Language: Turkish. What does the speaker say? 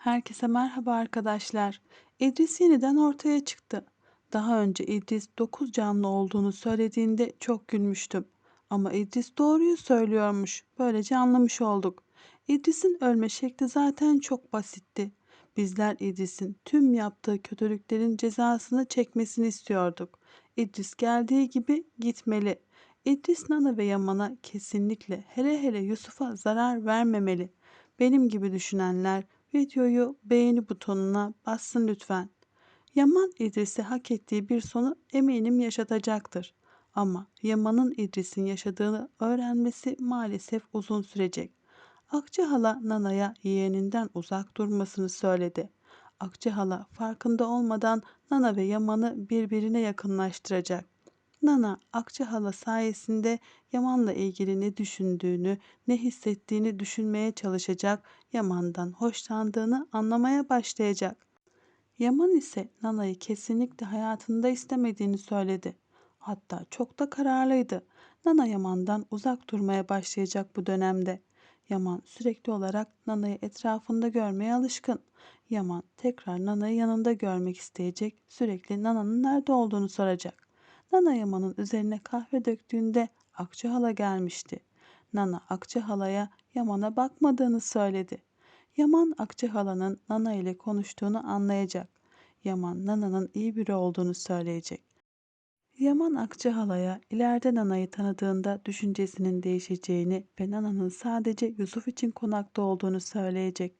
Herkese merhaba arkadaşlar. İdris yeniden ortaya çıktı. Daha önce İdris 9 canlı olduğunu söylediğinde çok gülmüştüm. Ama İdris doğruyu söylüyormuş. Böylece anlamış olduk. İdris'in ölme şekli zaten çok basitti. Bizler İdris'in tüm yaptığı kötülüklerin cezasını çekmesini istiyorduk. İdris geldiği gibi gitmeli. İdris Nana ve Yaman'a kesinlikle hele hele Yusuf'a zarar vermemeli. Benim gibi düşünenler Videoyu beğeni butonuna bassın lütfen. Yaman İdris'e hak ettiği bir sonu eminim yaşatacaktır. Ama Yaman'ın İdris'in yaşadığını öğrenmesi maalesef uzun sürecek. Akçı hala Nana'ya yeğeninden uzak durmasını söyledi. Akçı hala farkında olmadan Nana ve Yaman'ı birbirine yakınlaştıracak. Nana Akçı hala sayesinde Yaman'la ilgili ne düşündüğünü, ne hissettiğini düşünmeye çalışacak, Yaman'dan hoşlandığını anlamaya başlayacak. Yaman ise Nana'yı kesinlikle hayatında istemediğini söyledi. Hatta çok da kararlıydı. Nana Yaman'dan uzak durmaya başlayacak bu dönemde. Yaman sürekli olarak Nana'yı etrafında görmeye alışkın. Yaman tekrar Nana'yı yanında görmek isteyecek, sürekli Nana'nın nerede olduğunu soracak. Nana Yaman'ın üzerine kahve döktüğünde Akçı hala gelmişti. Nana Akçı halaya Yaman'a bakmadığını söyledi. Yaman Akçı halanın Nana ile konuştuğunu anlayacak. Yaman Nana'nın iyi biri olduğunu söyleyecek. Yaman Akçı halaya ileride Nana'yı tanıdığında düşüncesinin değişeceğini ve Nana'nın sadece Yusuf için konakta olduğunu söyleyecek.